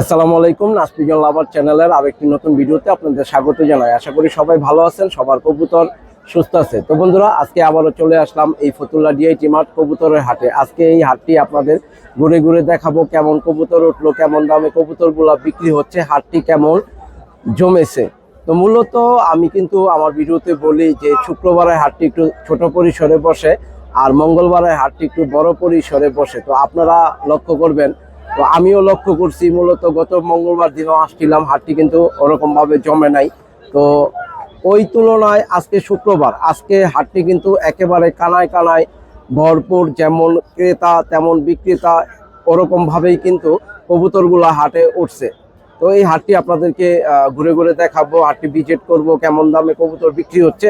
আসসালামু আলাইকুম নাসপিজন লাভার চ্যানেলের আরেকটি নতুন ভিডিওতে আপনাদের স্বাগত জানাই। আশা করি সবাই ভালো আছেন, সবার কবুতর সুস্থ আছে। তো বন্ধুরা, আজকে আবারও চলে আসলাম এই ফতুল্লা ডিআইটি মাঠ কবুতরের হাটে। আজকে এই হাটটি আপনাদের ঘুরে ঘুরে দেখাবো কেমন কবুতর উঠল, কেমন দামে কবুতরগুলা বিক্রি হচ্ছে, হাটটি কেমন জমেছে। তো মূলত আমি কিন্তু আমার ভিডিওতে বলি যে শুক্রবারের হাটটি একটু ছোট পরিসরে বসে আর মঙ্গলবারের হাটটি একটু বড় পরিসরে বসে। তো আপনারা লক্ষ্য করবেন তো আমিও লক্ষ্য করছি, মূলত গত মঙ্গলবার দিনও আসছিলাম, হাটটি কিন্তু ওরকম ভাবে জমে নাই। তো ওই তুলনায় আজকে শুক্রবার, আজকে হাটটি কিন্তু একেবারে কানায় কানায় ভরপুর, যেমন ক্রেতা তেমন বিক্রেতা ওরকম ভাবেই কিন্তু কবুতরগুলা হাটে উঠছে। তো এই হাটটি আপনাদেরকে ঘুরে ঘুরে দেখাবো, হাটটি ভিজিট করব, কেমন দামে কবুতর বিক্রি হচ্ছে,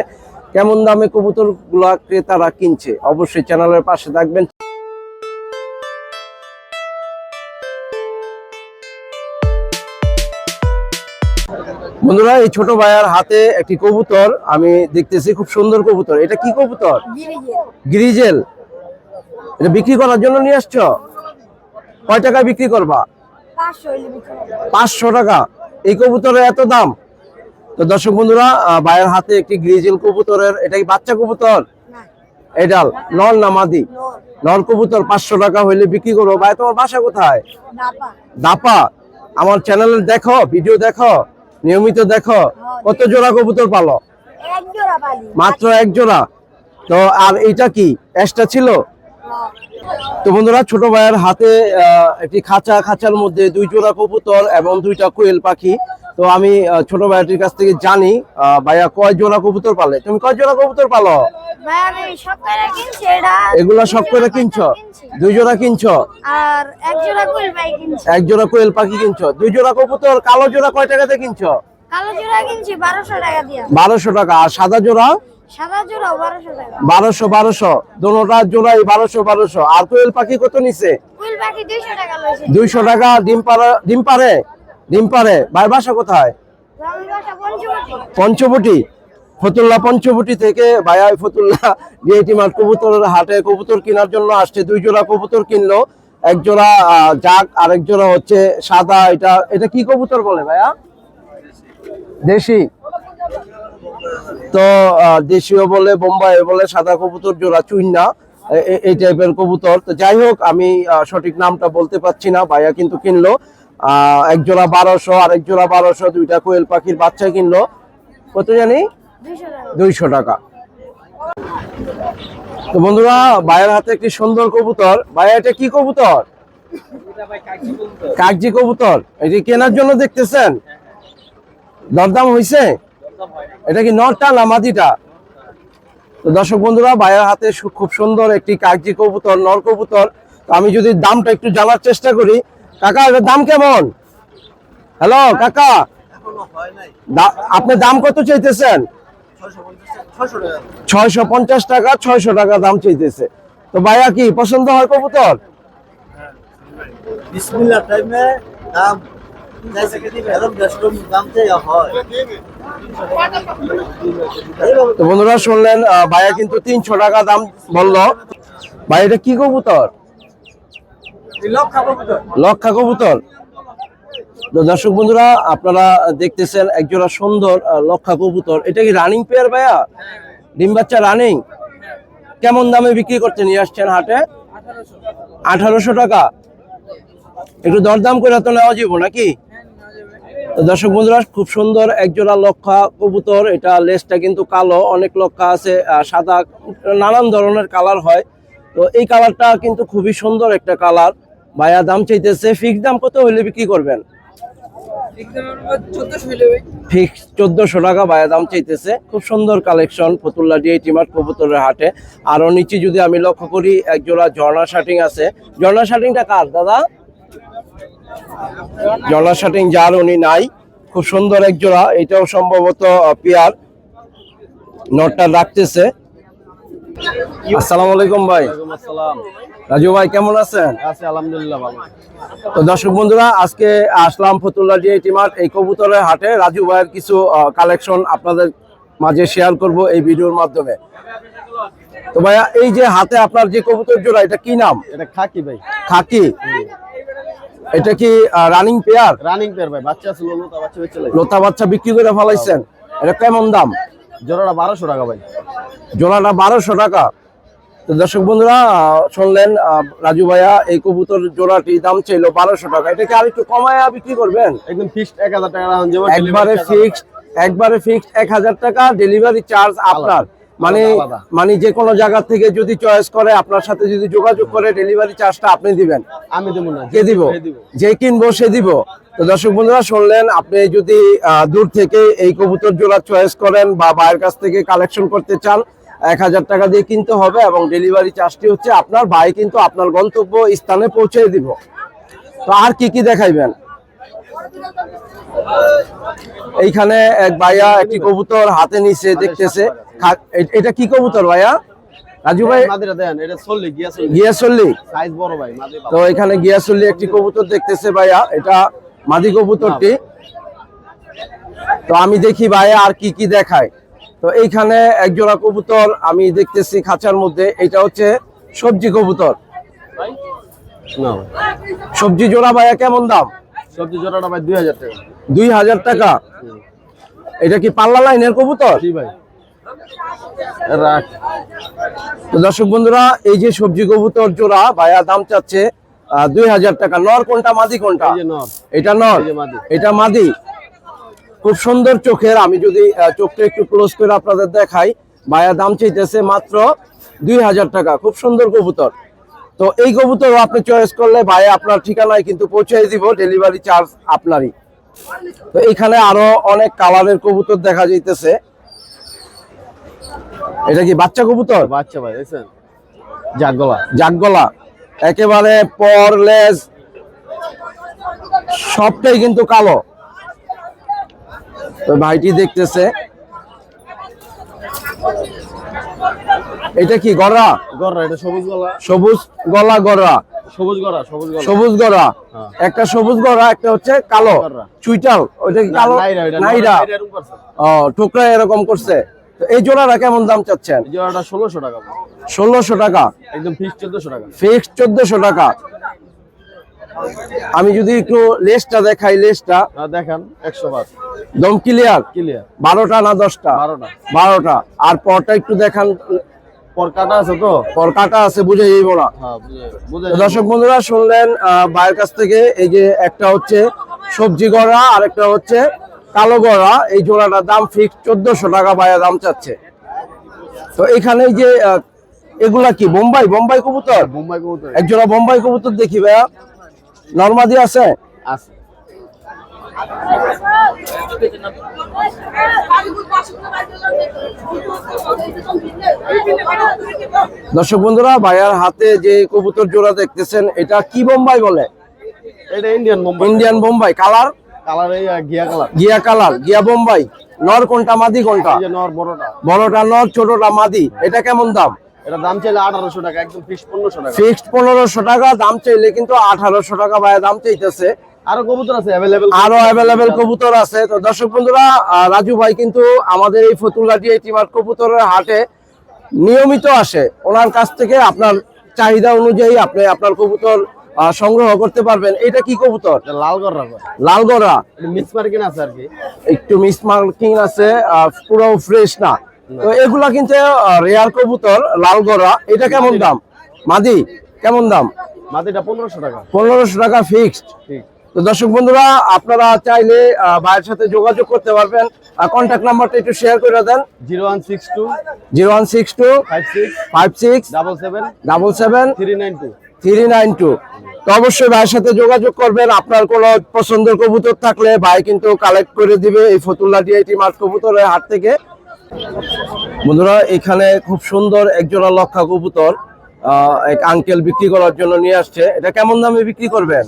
কেমন দামে কবুতরগুলা ক্রেতারা কিনছে। অবশ্যই চ্যানেলের পাশে থাকবেন বন্ধুরা এই ছোট ভাইয়ার হাতে একটি কবুতর আমি দেখতেছি খুব সুন্দর কবুতর। এটা কি কবুতর? গ্রিজেল। এটা বিক্রি করার জন্য নিয়ে আসছো? কয় টাকায় বিক্রি করবা? পাঁচশো টাকা। এই কবুতরের এত দাম? তো দর্শক বন্ধুরা ভাইয়ের হাতে একটি গ্রিজেল কবুতরের এটা কি বাচ্চা কবুতর? এডাল নর না মাদি? নর কবুতর পাঁচশো টাকা হইলে বিক্রি করব। ভাই তোমার বাসা কোথায়? দাপা। আমার চ্যানেলে দেখো ভিডিও দেখো। নিয়মিত দেখো কত জোড়া কবুতর পালো? মাত্র এক জোড়া। তো আর এটা কি? এক্সট্রা ছিল? তো বন্ধুরা ছোট ভাইয়ের হাতে আহ, একটি খাঁচা খাঁচার মধ্যে দুই জোড়া কবুতর এবং দুইটা কোয়েল পাখি। তো আমি ছোট ভাইয়াটির কাছ থেকে জানি ভাইয়া কয় জোড়া কবুতর পালে? তুমি কয় জোড়া কবুতর পালো? এগুলা সব করে কিনছো? দুই জোড়া কিনছো? আর এক জোড়া কুল ভাই কিনছি। এক জোড়া কোয়েল পাখি কিনছো? দুই জোড়া কবুতর কালো জোড়া কয় টাকাতে কিনছো? কালো জোড়া কিনছি বারোশো টাকা দিয়া। বারোশো টাকা। আর সাদা জোড়া? সাদা জোড়া বারোশো টাকা। বারোশো দোনোটা জোড়াই বারোশো বারোশো। আর কোয়েল পাখি কত নিছে? দুইশো টাকা ডিম পারে ডিম পারে ডিম পারে ভাই বাসা কোথায়? পঞ্চবটি। ফতুল্লা পঞ্চবটি থেকে ভাইয়া ফতুল্লা ডিআইটি মাঠ কবুতরের হাটে কবুতর কেনার জন্য আসছে। দুই জোড়া কবুতর কিনলো। এক জোড়া জাক আরেক জোড়া হচ্ছে সাদা। এটা এটা কি কবুতর বলে ভাইয়া? দেশি। তো দেশীয় বলে বোম্বাই বলে সাদা কবুতর জোড়া চুইনা এই টাইপের কবুতর। তো যাই হোক আমি সঠিক নামটা বলতে পারছি না। ভাইয়া কিন্তু কিনলো। এক জোড়া বারোশো আরেক জোড়া বারোশো, দুইটা কোয়েল পাখির বাচ্চা কিনলো। কত জানি? দুইশো টাকা। তো বন্ধুরা, ভাইয়ের হাতে একটি সুন্দর কবুতর। ভাইয়া, এটা কি কবুতর? কাগজি কবুতর। এটি কেনার জন্য দেখতেছেন? দরদাম হইছে? এটা কি নরটা না মাদিটা? তো দর্শক বন্ধুরা, ভাইয়ের হাতে খুব সুন্দর একটি কাগজি কবুতর, নর কবুতর। আমি যদি দামটা একটু জানার চেষ্টা করি কাকা এটার দাম কেমন? হ্যালো কাকা। আপনি দাম কত চাইতেছেন? ছয়শো পঞ্চাশ টাকা ছয়শো টাকা দাম চাইতেছে। তো ভাইয়া কি পছন্দ হয় কবুতর? তো বন্ধুরা শুনলেন ভাইয়া কিন্তু তিনশো টাকা দাম বলল। ভাই এটা কি কবুতর? লক্ষা কবুতর? দর্শক বন্ধুরা, আপনারা দেখতেছেন একজোড়া সুন্দর লক্ষা কবুতর। এটা কি রানিং পেয়ার ভাইয়া? ডিম বাচ্চা রানিং কেমন দামে বিক্রি করতে নিয়ে আসছেন হাটে? আঠারোশো টাকা। একটু দরদাম করে তো নেওয়া যাব নাকি? দর্শক বন্ধুরা, খুব সুন্দর একজোড়া লক্ষা কবুতর। এটা লেসটা কিন্তু কালো, অনেক লক্ষা আছে সাদা, নানান ধরনের কালার হয়। তো এই কালারটা কিন্তু খুবই সুন্দর একটা কালার ভাইয়া দাম চাইতেছে ফিক্স দাম কত হইলে বিক্রি করবেন? ফিক্স চোদ্দশো টাকা ভাইয়া দাম চাইতেছে। খুব সুন্দর কালেকশন ফতুল্লা কবুতরের হাটে। আরও নিচে যদি আমি লক্ষ্য করি এক জোড়া ঝর্ণা শাটিং আছে। ঝর্ণা শাটিংটা কার দাদা? ঝর্ণা শাটিং যার উনি নাই। খুব সুন্দর এক জোড়া এটাও সম্ভবত পেয়ার। নটটা রাখতেছে। আসসালামু আলাইকুম ভাই। আসসালাম। রাজু ভাই কেমন আছেন? আছে আলহামদুলিল্লাহ ভালো তো দর্শক বন্ধুরা আজকে আসলাম ফতুল্লা ডিআইটি মার্ট এই কবুতরের হাটে। রাজু ভাইয়ের কিছু কালেকশন আপনাদের মাঝে শেয়ার করব এই ভিডিওর মাধ্যমে। তো ভাইয়া এই যে হাতে আপনার যে কবুতর জোড়া এটা কি নাম? এটা খাকি ভাই। খাকি? এটা কি রানিং পেয়ার রানিং পেয়ার ভাই বাচ্চা আছে লোলো তা বাচ্চা হচ্ছে লোতা বাচ্চা বিক্রি করে ফেলাইছেন। এটা কেমন দাম? জোড়াটা বারোশো টাকা ভাই। জোড়াটা বারোশো টাকা। তো দর্শক বন্ধুরা শুনলেন রাজু ভাইয়া এই কবুতর জোড়াটি দাম চাইলো বারোশো টাকা। এটাকে আর একটু কমায়া বিক্রি করবেন? একদম ফিক্সড এক হাজার টাকা একবারে ফিক্সড একবারে ফিক্সড এক হাজার টাকা ডেলিভারি চার্জ আপনার। মানে। মানে যে কোনো জায়গা থেকে যদি চয়েস করে আপনার সাথে যদি যোগাযোগ করে ডেলিভারি চার্জটা আপনি দিবেন। আমি দেবো না কে দিব? দিব। যে কিনবো সে দিব। তো দর্শক বন্ধুরা শুনলেন আপনি যদি দূর থেকে এই কবুতর জোড়া চয়েস করেন বা বাইরের কাছ থেকে কালেকশন করতে চান এক হাজার টাকা দিয়ে কিনতে হবে এবং ডেলিভারি চার্জটি হচ্ছে আপনার ভাই কিন্তু আপনার গন্তব্য স্থানে পৌঁছে দিব। তো আর কি কি দেখাইবেন? এইখানে এক ভাইয়া একটি কবুতর হাতে নিচে দেখতেছে। এটা কি কবুতর ভাইয়া? রাজু ভাই? গিয়াসল্লি তো এখানে গিয়াসুল্লি একটি কবুতর দেখতেছে ভাইয়া এটা মাদি কবুতরটি। তো আমি দেখি ভাইয়া আর কি কি দেখায়। তো এইখানে এক জোড়া কবুতর আমি দেখতেছি খাঁচার মধ্যে এটা হচ্ছে সবজি কবুতর। সবজি জোড়া ভাইয়া কেমন দাম? সবজি জোড়াটা ভাই দুই হাজার টাকা। দুই হাজার টাকা? এটা কি পাল্লা লাইনের কবুতর? ভাই। দর্শক বন্ধুরা এই যে সবজি কবুতর জোড়া ভাইয়া দাম চাচ্ছে দুই হাজার টাকা। নর কোনটা মাদি কোনটা? এটা নর। এটা মাদি। খুব সুন্দর চোখের আমি যদি চোখটা একটু ক্লোজ করে আপনাদের দেখাই ভাইয়া দাম চাইতেছে মাত্র দুই হাজার টাকা খুব সুন্দর কবুতর। তো এই কবুতর আপনি চয়েস করলে ভাইয়া আপনার ঠিকানায় কিন্তু পৌঁছে দিব ডেলিভারি চার্জ আপনারই। তো এখানে আরও অনেক কালারের কবুতর দেখা যাইতেছে। এটা কি বাচ্চা কবুতর? বাচ্চা ভাই দেখছেন? যাক গলা জাগগলা একেবারে পর লেজ সবটাই কিন্তু কালো। তো ভাইটি দেখতেছে। এটা কি গড়া? গররা এটা সবুজ গলা। সবুজ গলা গড়া। সবুজ গড়া সবুজ গলা। সবুজ গড়া। হ্যাঁ। একটা সবুজ গড়া একটা হচ্ছে কালো। গড়া। চুইটাল। ওইটা কি কালো? নাইরা। ও টুকরা এরকম করছে। তো এই জোড়াটা কেমন দাম চাচ্ছেন? জোড়াটা ষোলোশো টাকা। ভাই। ষোলোশো টাকা। একদম ফিক্স চোদ্দশো টাকা। ফিক্স চোদ্দশো টাকা। আমি যদি একটু লেসটা দেখাই লেসটা। দেখান একশো বার। দম ক্লিয়ার ক্লিয়ার বারোটা না দশটা? বারোটা। বারোটা। আর পরটা একটু দেখান। পর আছে তো? পর আছে বুঝে যাইব না। হ্যাঁ দর্শক বন্ধুরা শুনলেন ভাইয়ের কাছ থেকে এই যে একটা হচ্ছে সবজি গড়া আর একটা হচ্ছে কালো গড়া। এই জোড়াটার দাম ফিক্স চোদ্দশো টাকা ভাইয়া দাম চাচ্ছে। তো এখানে এই যে এগুলা কি? বোম্বাই? বোম্বাই কবুতর? মুম্বাই কবুতর। এক জোড়া বোম্বাই কবুতর দেখি ভাইয়া। নর্মাদি আছে? আছে। দর্শক বন্ধুরা ভাইয়ার হাতে যে কবুতর জোড়া দেখতেছেন এটা কি বোম্বাই বলে? এটা Indian Mumbai Indian Bombay. Colour colour গিয়া কালার গিয়া বোম্বাই। নর কোনটা মাদি কোনটা? নর বড়টা। বড়টা নর ছোটটা মাদি। এটা কেমন দাম? এটা দাম চাইলে আঠারোশো টাকা একদম ফিক্স পনেরোশো টাকা। ফিক্সড পনেরোশো টাকা দাম চাইলে কিন্তু আঠারোশো টাকা দাম চাইতেছে। আরও কবুতর আছে অ্যাভেলেবেল আরও অ্যাভেলেবেল কবুতর আছে। তো দর্শক বন্ধুরা রাজু ভাই কিন্তু আমাদের এই ফতুল্লাটি এই টিমার কবুতরের হাটে নিয়মিত আসে। ওনার কাছ থেকে আপনার চাহিদা অনুযায়ী আপনি আপনার কবুতর সংগ্রহ করতে পারবেন। এটা কি কবুতর? লাল কর লালগড়া মিক্স মার্কিন আছে আর কি। একটু মিস মার্কিং আছে পুরো ফ্রেশ না। তো এগুলা কিন্তু রেয়ার কবুতর লাল লালগড়া এটা কেমন দাম? মাদি কেমন দাম? মাটিটা পনেরোশো টাকা। পনেরোশো টাকা ফিক্সড তো দর্শক বন্ধুরা আপনারা চাইলে ভাইয়ের সাথে যোগাযোগ করতে পারবেন। কন্ট্যাক্ট নাম্বারটা একটু শেয়ার করে দেন। Zero one six two zero one six two five six five six double seven double seven three nine two three nine two. তো অবশ্যই ভাইয়ের সাথে যোগাযোগ করবেন। আপনার কোনো পছন্দের কবুতর থাকলে ভাই কিন্তু কালেক্ট করে দিবে এই ফতুল্লা ডিআইটি মাঠ কবুতরের হাট থেকে। বন্ধুরা এখানে খুব সুন্দর একজোড়া লক্ষা কবুতর এক আঙ্কেল বিক্রি করার জন্য নিয়ে আসছে। এটা কেমন দামে বিক্রি করবেন?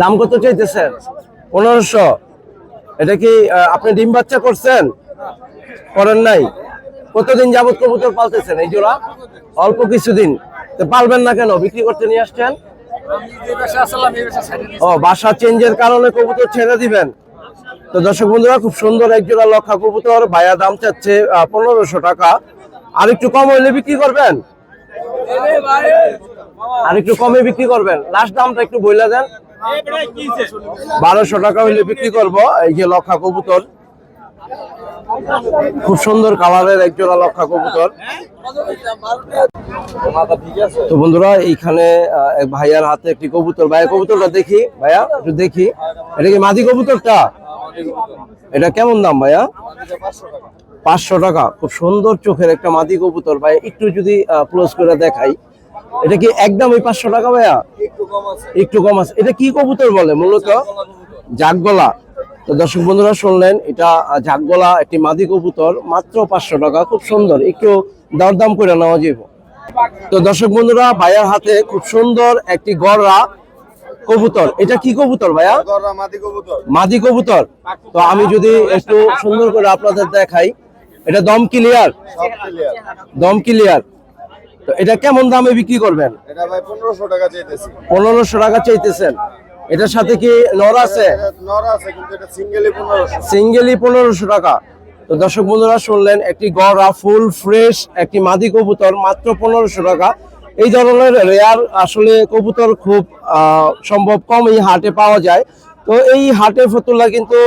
দাম কত চাইতেছেন? পনেরোশো। এটা কি আপনি ডিম বাচ্চা করছেন? করেন নাই? কতদিন যাবত কবুতর পালতেছেন এই জোড়া? অল্প কিছুদিন। তো পালবেন না কেন? বিক্রি করতে নিয়ে আসছেন? ও বাসা চেঞ্জের কারণে কবুতর ছেড়ে দিবেন? তো দর্শক বন্ধুরা, খুব সুন্দর এক জোড়া লক্ষা কবুতর, ভাইয়া দাম চাচ্ছে পনেরোশো টাকা। আর একটু কম হইলে বিক্রি করবেন? আর একটু কমে বিক্রি করবেন? লাস্ট দামটা একটু বইলা দেন। বারোশো টাকা হইলে বিক্রি করব, এই যে লক্ষা কবুতর। খুব সুন্দর কালারের এক জোড়া লক্ষা কবুতর। তো বন্ধুরা, এইখানে এক ভাইয়ার হাতে একটি কবুতর। ভাইয়া, কবুতরটা দেখি, ভাইয়া, একটু দেখি। এটা কি মাদি কবুতরটা? এটা কেমন দাম, ভাইয়া? পাঁচশো টাকা। খুব সুন্দর চোখের একটা মাদি কবুতর ভাই একটু যদি ক্লোজ করে দেখাই। এটা কি একদম ওই পাঁচশো টাকা, ভাইয়া? একটু কম আছে। এটা কি কবুতর বলে, মূলত? জাগগলা। তো দর্শক বন্ধুরা শুনলেন এটা আহ, একটি মাদি কবুতর মাত্র পাঁচশো টাকা খুব সুন্দর একটু দরদাম করে নেওয়া যাব তো দর্শক বন্ধুরা ভাইয়ার হাতে খুব সুন্দর একটি গড়রা কবুতর। এটা কি কবুতর ভাইয়া? মাদি কবুতর। তো আমি যদি একটু সুন্দর করে আপনাদের দেখাই এটা দম ক্লিয়ার দম ক্লিয়ার তো এটা কেমন দামে বিক্রি করবেন? পনেরোশো টাকা চাইতেছেন। এটার সাথে কি নর আছে? নর আছে কিন্তু এটা সিঙ্গেলই পনেরোশো। সিঙ্গেলি পনেরোশো টাকা। তো দর্শক বন্ধুরা শুনলেন একটি গড়া ফুল ফ্রেশ একটি মাদি কবুতর মাত্র পনেরোশো টাকা। এই ধরনের রেয়ার আসলে কবুতর খুব সম্ভব কম এই হাটে পাওয়া যায়। তো এই হাটে ফতুল্লা কিন্তু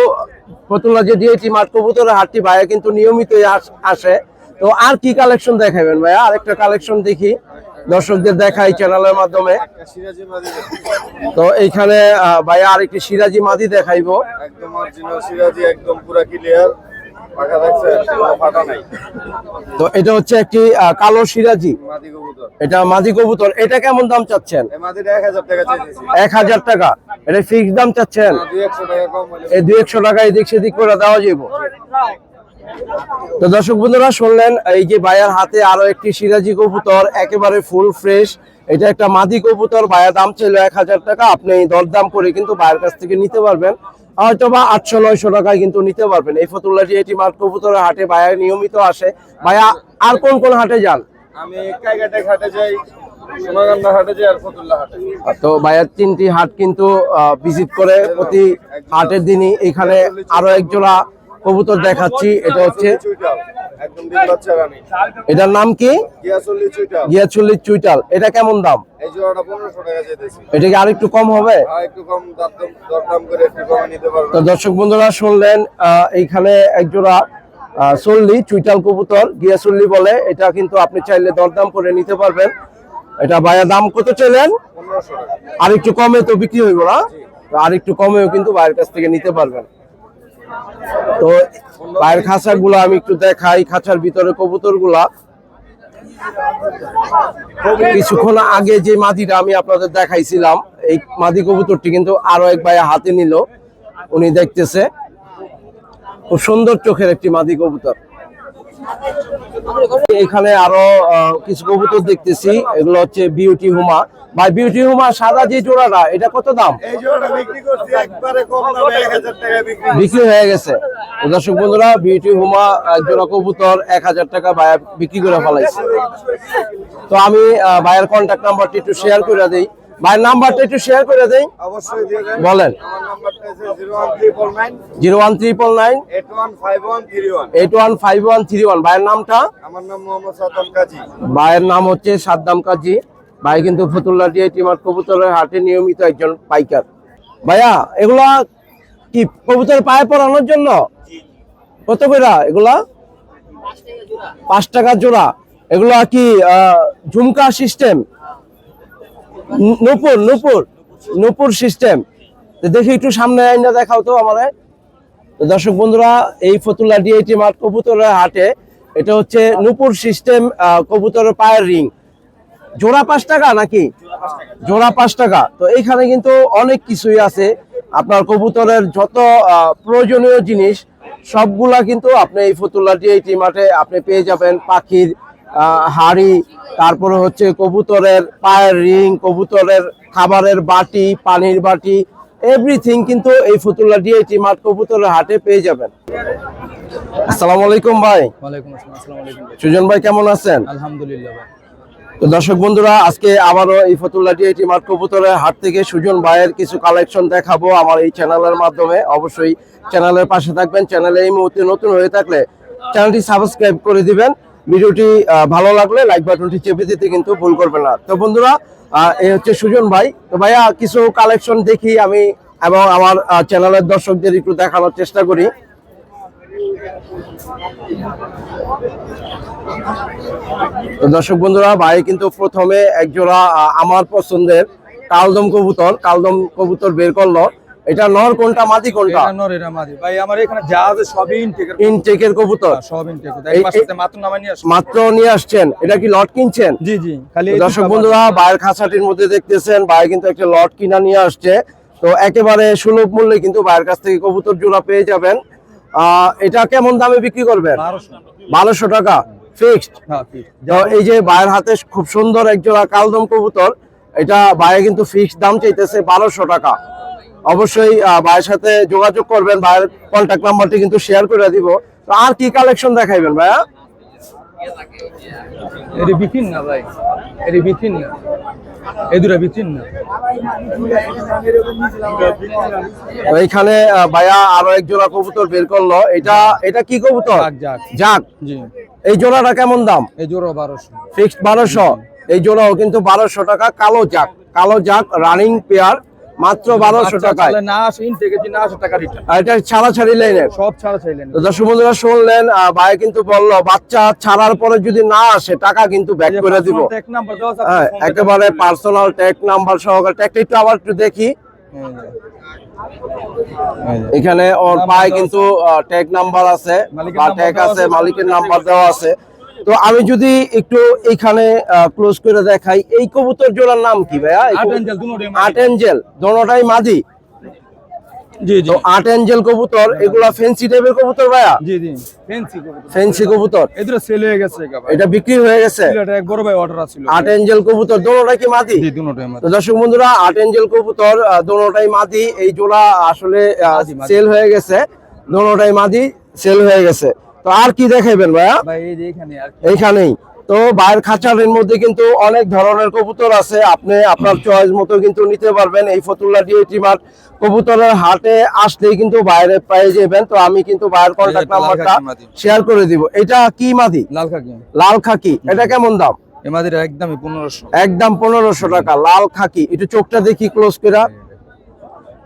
ফতুল্লা যে ডিএটি মাঠ কবুতরের হাটটি ভাইয়া কিন্তু নিয়মিতই আসে তো আর কি কালেকশন দেখাবেন ভাইয়া? আরেকটা কালেকশন দেখি। দর্শকদের দেখাই চ্যানেলের মাধ্যমে। তো এইখানে আহ, ভাইয়া আরেকটি সিরাজি মাদি দেখাইবো। একদম অরিজিনাল সিরাজি একদম পুরা ক্লিয়ার তো এটা হচ্ছে একটি কালো সিরাজি। এটা মাদি কবুতর। এটা কেমন দাম চাচ্ছেন? এক হাজার টাকা এটা ফিক্স দাম চাচ্ছেন? এই দুই একশো টাকা এদিক সেদিক করে দেওয়া যাব তো দর্শক বন্ধুরা শুনলেন এই যে ভাইয়ার হাতে আরও একটি সিরাজি কবুতর একেবারে ফুল ফ্রেশ এটা একটা মাদি কবুতর ভাইয়া দাম ছিল এক হাজার টাকা আপনি দরদাম করে কিন্তু ভাইয়ের কাছ থেকে নিতে পারবেন। হয়তো বা আটশো নয়শো টাকায় কিন্তু নিতে পারবেন। এই ফতুল্লাটি এটি মাঠ কবুতরের হাটে ভাইয়া নিয়মিত আসে। ভাইয়া আর কোন কোন হাটে যান? আমি কাইগাটে ঘাটে যাই সোনাগান্ধা হাটে যাই আর ফতুল্লা হাটে তো ভাইয়ার তিনটি হাট কিন্তু ভিজিট করে প্রতি হাটের দিনই এখানে আরও এক জোড়া কবুতর দেখাচ্ছি এটা হচ্ছে এটার নাম কি? গিয়াচল্লিশ চুইটাল। এটা কেমন দাম? এটা কি হবে? আর একটু কম নিতে পারবেন তো দর্শক বন্ধুরা শুনলেন এইখানে একজোড়া চল্লি চুইটাল কবুতর গিয়াচল্লি বলে। এটা কিন্তু আপনি চাইলে দরদাম করে নিতে পারবেন। এটা ভাইয়া দাম কত চাইলেন? আর একটু কমে তো বিক্রি হইব না? আর একটু কমেও কিন্তু ভাইয়ের কাছ থেকে নিতে পারবেন। তো ভাইয়ের খাঁচা গুলা আমি একটু দেখাই, খাঁচার ভিতরে কবুতরগুলা কিছুক্ষণ আগে যে মাদিটা আমি আপনাদের দেখাইছিলাম, এই মাদি কবুতরটি কিন্তু আরও এক ভাইয়া হাতে নিল। উনি দেখতেছে, খুব সুন্দর চোখের একটি মাদি কবুতর। এখানে আরও কিছু কবুতর দেখতেছি, এগুলো হচ্ছে বিউটি হুমা ভাই বিউটি হুমা সাদা যে জোড়াটা এটা কত দাম? এই জোড়াটা বিক্রি করছি একবারে কম দামে এক হাজার বিক্রি বিক্রি হয়ে গেছে। দর্শক বন্ধুরা বিউটি হুমা জোড়া কবুতর এক হাজার টাকা ভাইয়া বিক্রি করে ফেলাইছে। তো আমি ভাইয়ের কন্ট্যাক্ট নাম্বারটি একটু শেয়ার করে দিই। ভাইয়ের নাম্বারটা একটু শেয়ার করে দিই। অবশ্যই দিয়ে দেন। বলেন। Zero one triple nine five eight one five one three one ভাইয়ের নামটা? আমার নাম মোহাম্মদ সাদ্দাম কাজী। ভাইয়ের নাম হচ্ছে সাদ্দাম কাজী। ভাই কিন্তু ফতুল্লা দিয়ে টিমার কবুতরের হাটে নিয়মিত একজন পাইকার। ভাইয়া, এগুলা কি কবুতর পায়ে পরানোর জন্য? কত করে এগুলা? পাঁচ টাকা জোড়া। এগুলা কি ঝুমকা সিস্টেম নূপুর নূপুর নূপুর সিস্টেম দেখি একটু সামনে আইনা দেখাও তো আমারে। দর্শক বন্ধুরা, এই ফতুল্লা ডিআইটি মাঠ কবুতরের হাটে এটা হচ্ছে নূপুর সিস্টেম কবুতরের পায়ের রিং জোড়া পাঁচ টাকা নাকি? জোড়া পাঁচ টাকা। তো এইখানে কিন্তু অনেক কিছুই আছে। আপনার কবুতরের যত প্রয়োজনীয় জিনিস সবগুলা কিন্তু আপনি এই ফতুল্লা ডিআইটি মাঠে আপনি পেয়ে যাবেন। পাখির হাড়ি তারপরে হচ্ছে কবুতরের পায়ের রিং কবুতরের খাবারের বাটি পানির বাটি এভরিথিং কিন্তু এই ফতুল্লা ডিআইটি মাঠ কবুতরের হাটে পেয়ে যাবেন। আসসালামু আলাইকুম ভাই। ওয়ালাইকুম আসসালাম আসসালামু আলাইকুম। ভাই। সুজন ভাই কেমন আছেন? আলহামদুলিল্লাহ ভাই। তো দর্শক বন্ধুরা, আজকে আবারও এই ফতুল্লা ডিআইটি মাঠ কবুতরের হাট থেকে সুজন ভাইয়ের কিছু কালেকশন দেখাবো আমার এই চ্যানেলের মাধ্যমে। অবশ্যই চ্যানেলের পাশে থাকবেন। চ্যানেলে এই মুহূর্তে নতুন হয়ে থাকলে চ্যানেলটি সাবস্ক্রাইব করে দিবেন। ভিডিওটি ভালো লাগলে লাইক বাটনটি চেপে দিতে কিন্তু ভুল করবেন না। তো বন্ধুরা এই হচ্ছে সুজন ভাই। তো ভাইয়া, কিছু কালেকশন দেখি আমি এবং আমার চ্যানেলের দর্শকদের একটু দেখানোর চেষ্টা করি। দর্শক বন্ধুরা ভাই কিন্তু প্রথমে একজোড়া আমার পছন্দের কালদম কবুতর কালদম কবুতর বের করল। এটা নর কোনটা মাদি কোনটা? এটা নর এটা মাদি ভাই আমার এখানে যা আছে সবই ইনটেকের ইনটেকের কবুতর। সব ইনটেক এই- এক মাসেতে মাত্র নামা নিয়ে আসো মাত্র নিয়ে আসছেন? এটা কি লট কিনছেন? জি জি খালি দর্শক বন্ধুরা ভাইয়ের খাঁচাটির মধ্যে দেখতেছেন ভাই কিন্তু একটা লট কিনা নিয়ে আসছে। তো একেবারে সুলভ মূল্যে কিন্তু ভাইয়ের কাছ থেকে কবুতর জোড়া পেয়ে যাবেন। এটা কেমন দামে বিক্রি করবেন? বারোশো। টাকা। ফিক্সড হ্যাঁ এই যে বায়ের হাতে খুব সুন্দর একজোড়া কালদম কবুতর এটা বায়ে কিন্তু ফিক্সড দাম চাইতেছে বারোশো টাকা। অবশ্যই বায়ের ভাইয়ের সাথে যোগাযোগ করবেন ভাইয়ের কন্ট্যাক্ট নাম্বারটি কিন্তু শেয়ার করে দিব। আর কি কালেকশন দেখাইবেন ভাইয়া? এটি বিকিন না ভাই এটি বিকিন না এই দুটা বিকিন না এইখানে ভাইয়া আরও এক জোড়া কবুতর বের করল। এটা এটা কি কবুতর? যাক যাক যাক জি। এই জোড়াটা কেমন দাম? এই জোড়া বারোশো। ফিক্সড বারোশো? এই জোড়াও কিন্তু বারোশো টাকা। কালো জাক কালো জাক রানিং পেয়ার মাত্র বারোশো টাকায়। না আসে ইনটেকে না আসে টাকা রিটার্ন এটা ছাড়াছাড়ি লাইনের সব ছাড়া তো দর্শক বন্ধুরা শুনলেন ভাই কিন্তু বলল বাচ্চা ছাড়ার পরে যদি না আসে টাকা কিন্তু ব্যাক করে দিব। হ্যাঁ একেবারে পার্সোনাল ট্যাগ নাম্বার সহকারে। ট্যাগটা একটু আবার একটু দেখি। এখানে ওর পায়ে কিন্তু ট্যাগ নাম্বার আছে মালিকের বা নাম্বার ট্যাগ আছে মালিকের নাম্বার দেওয়া আছে। তো আমি যদি একটু এখানে ক্লোজ করে দেখাই এই কবুতর জোড়ার নাম কি ভাইয়া? এই আট এঞ্জেল মাদি। দোনোটাই মাদি? জি জি। তো আট এঞ্জেল কবুতর এগুলা ফেন্সি টাইপের কবুতর ভাইয়া? জি জি ফেন্সি কবুতর। ফেন্সি কবুতর? এই সেল হয়ে গেছে এটা বিক্রি হয়ে গেছে? এটা বড় ভাই অর্ডার আছিল। আট এঞ্জেল কবুতর দোনোটা কি মাদি? জি দুটোই মাদি। তো দর্শক বন্ধুরা আট এঞ্জেল কবুতর দোনোটাই মাদি। এই জোড়া আসলে। সেল হয়ে গেছে। দোনোটাই মাদি সেল হয়ে গেছে। তো আর কি দেখাইবেন ভাইয়া। এইখানেই। তো বাইরের খাঁচারের মধ্যে কিন্তু অনেক ধরনের কবুতর আছে। আপনি আপনার চয়েস মতো কিন্তু নিতে পারবেন। এই ফতুল্লা ডিএটি মাঠ কবুতরের হাটে আসলেই কিন্তু বাইরে পেয়ে যাবেন। তো আমি কিন্তু বাইরের কন্ট্যাক্ট নাম্বারটা শেয়ার করে দিব। এটা কি মাদি? লাল খাকি। লাল খাকি। এটা কেমন দাম? এই মাদির একদমই পনেরোশো। একদম পনেরোশো টাকা। লাল খাকি। একটু চোখটা দেখি ক্লোজ করে।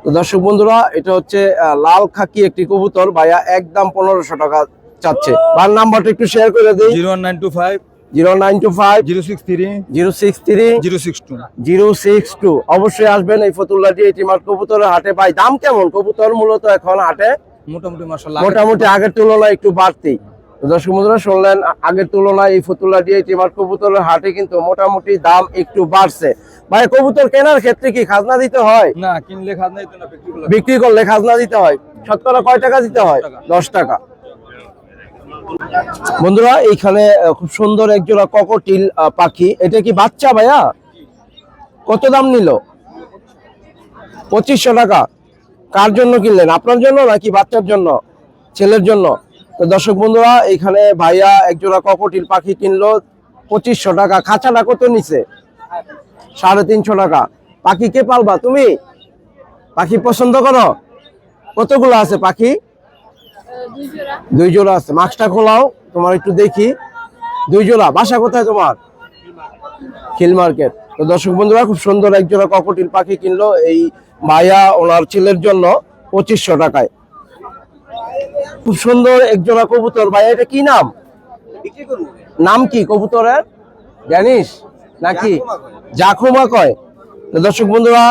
তো দর্শক বন্ধুরা এটা হচ্ছে লাল খাকি একটি কবুতর। ভাইয়া একদম পনেরোশো টাকা চাচ্ছে। বার নাম্বারটা একটু শেয়ার করে দিই। Zero nine two five. Zero nine two five. Zero six three. Zero six three. Zero six two. Zero six two. অবশ্যই আসবেন এই ফতুল্লা ডিএটি মাঠ কবুতরের হাটে। ভাই দাম কেমন? কবুতর মূলত এখন হাটে। মোটামুটি মাসাল্লাহ মোটামুটি আগের তুলনায় একটু বাড়তি। দর্শক বন্ধুরা শুনলেন আগের তুলনায় এই ফতুল্লা ডিএটি মাঠ কবুতরের হাটে কিন্তু মোটামুটি দাম একটু বাড়ছে। ভাই কবুতর কেনার ক্ষেত্রে কি খাজনা দিতে হয়? না কিনলে খাদ নাই তো না বিক্রি করলে খাজনা দিতে হয়। শতকরা কয় টাকা দিতে হয়? দশ টাকা। বন্ধুরা, এইখানে খুব সুন্দর একজোড়া ককটিল পাখি। এটা কি বাচ্চা ভাইয়া? কত দাম নিল? পঁচিশশো টাকা। কার জন্য কিনলেন? আপনার জন্য নাকি বাচ্চার জন্য? ছেলের জন্য? তো দর্শক বন্ধুরা এখানে ভাইয়া একজোড়া ককটিল পাখি কিনলো, পঁচিশশো টাকা। খাঁচাটা কত নিছে? সাড়ে তিনশো টাকা। পাখি কে পালবা তুমি? পাখি পছন্দ করো? কতগুলো আছে পাখি? দুই জোড়া? আছে। মাস্কটা খোলাও তোমার একটু দেখি। দুই জোড়া বাসা কোথায় তোমার? খিল মার্কেট। তো দর্শক বন্ধুরা খুব সুন্দর এক জোড়া ককটিল পাখি কিনলো এই মায়া ওনার ছেলের জন্য পঁচিশশো টাকায়। খুব সুন্দর এক জোড়া কবুতর। ভাই এটা কি নাম? নাম কি কবুতরের? জানিস? নাকি? জাখুমা কয়। তো দর্শক বন্ধুরা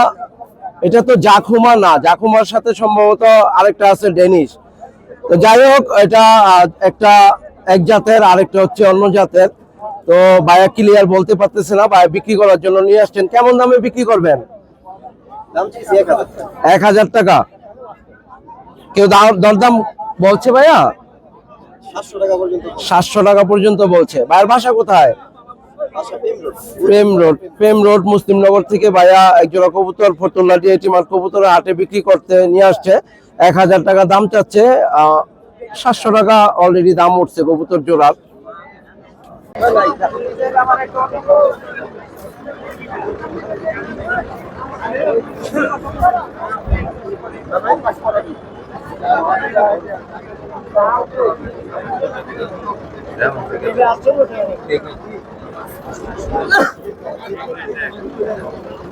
এটা তো জাখুমা না। জাখুমার সাথে সম্ভবত আরেকটা আছে ডেনিশ। তো যাই হোক এটা একটা এক জাতের আরেকটা হচ্ছে অন্য জাতের। তো বায়া ক্লিয়ার বলতে পারতেছে না বায়া বিক্রি করার জন্য নিয়ে আসছেন। কেমন দামে বিক্রি করবেন? এক হাজার টাকা। কেউ দাম- দরদাম বলছে ভাইয়া? সাতশো টাকা পর্যন্ত বলছে। ভাইয়ের বাসা কোথায়? প্রেম রোড। প্রেম রোড। মুসলিমনগর থেকে ভাইয়া একজোড়া কবুতর ফতুল্লা ডিএটি মার কবুতরের হাটে বিক্রি করতে নিয়ে আসছে। এক হাজার টাকা দাম চাচ্ছে সাতশো টাকা অলরেডি দাম উঠছে কবুতর জোড়ার।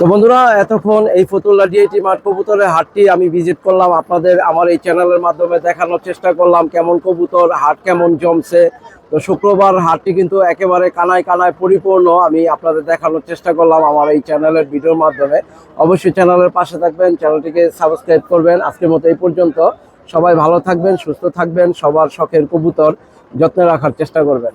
তো বন্ধুরা, এতক্ষণ এই ফতুল্লা ডিএটি মাঠ কবুতরের হাটটি আমি ভিজিট করলাম আপনাদের আমার এই চ্যানেলের মাধ্যমে দেখানোর চেষ্টা করলাম কেমন কবুতর, হাট কেমন জমছে। তো শুক্রবার হাটটি কিন্তু একেবারে কানায় কানায় পরিপূর্ণ, আমি আপনাদের দেখানোর চেষ্টা করলাম আমার এই চ্যানেলের ভিডিওর মাধ্যমে। অবশ্যই চ্যানেলের পাশে থাকবেন চ্যানেলটিকে সাবস্ক্রাইব করবেন। আজকের মতো এই পর্যন্ত। সবাই ভালো থাকবেন, সুস্থ থাকবেন, সবার শখের কবুতর যত্নে রাখার চেষ্টা করবেন।